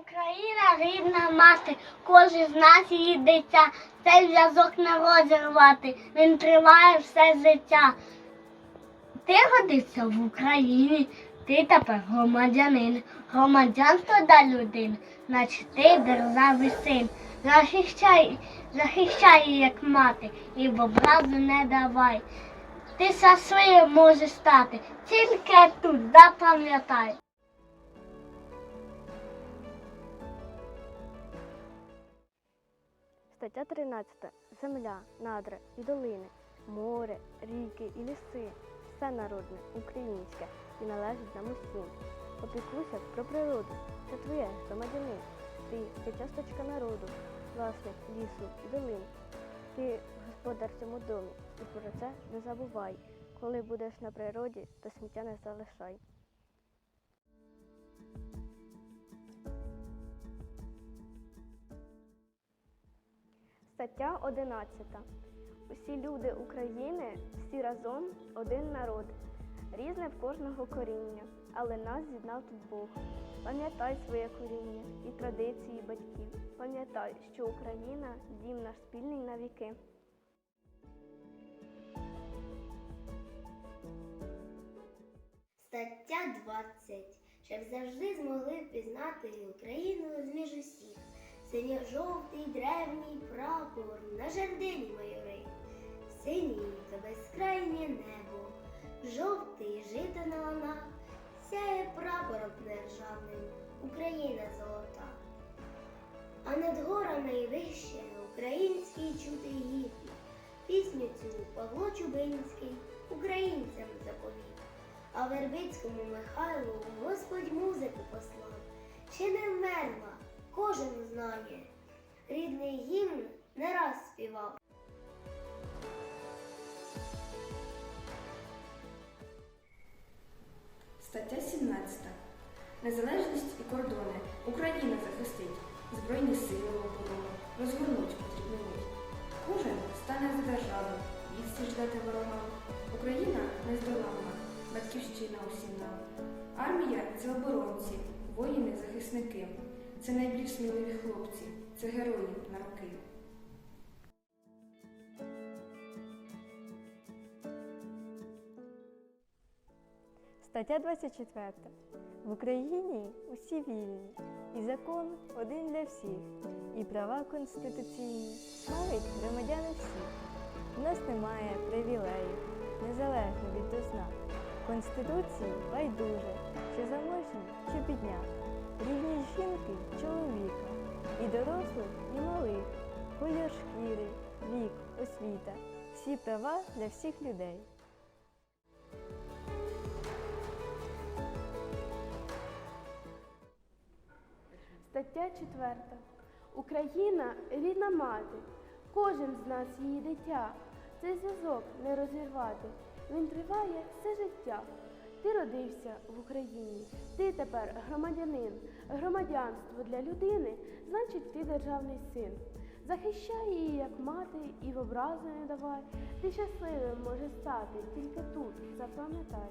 Україна рідна мати, кожен з нас її дитя. Цей зв'язок не розірвати, він триває все життя. Ти родився в Україні, ти тепер громадянин. Громадянство да людини, значить ти держави син. Захищай, захищай її, як мати, і в образу не давай. Ти щасливим можеш стати, тільки тут запам'ятай. Стаття 13. Земля, надра і долини, море, ріки і ліси. Все народне, українське і належить нам усім. Опікуйся про природу. Це твоє громадянин. Ти є часточка народу, власник лісу і долин. Ти господар цьому домі, і про це не забувай. Коли будеш на природі, то сміття не залишай. Стаття 11. Усі люди України, всі разом один народ. Різне в кожного коріння, але нас з'єднав тут Бог. Пам'ятай своє коріння і традиції батьків. Пам'ятай, що Україна дім наш спільний на віки. Стаття 20. Щоб завжди змогли впізнати Україну з між усіх. Синьо-жовтий древній прапор на жердині. Синій та безкрайнє небо, жовтий жито на ланах, сяє прапором державним Україна золота. А над горами вище український чути гімн. Пісню цю Павло Чубинський українцям заповів. А Вербицькому Михайлу Господь музику послав. Ще не вмерла, кожен знає. Рідний гімн не раз співав. Стаття 17. Незалежність і кордони. Україна захистить. Збройні сили в оборону. Розгорнуть потрібну мить. Кожен стане за державу. Відсіч дати ворогам. Україна нездоланна. Батьківщина усім нам. Армія це оборонці, воїни захисники. Це найбільш сміливі хлопці. Це герої на роки. Стаття 24. В Україні усі вільні, і закон один для всіх, і права конституційні мають громадяни всі. У нас немає привілеїв, незалежно від дозна. Конституції байдуже, чи заможні, чи бідня, і дорослих, і малих, колір шкіри, вік, освіта, всі права для всіх людей. Стаття 4. Україна рідна мати. Кожен з нас її дитя. Цей зв'язок не розірвати. Він триває все життя. Ти родився в Україні. Ти тепер громадянин. Громадянство для людини значить ти державний син. Захищай її, як мати, і в образу не давай. Ти щасливим можеш стати, тільки тут запам'ятай.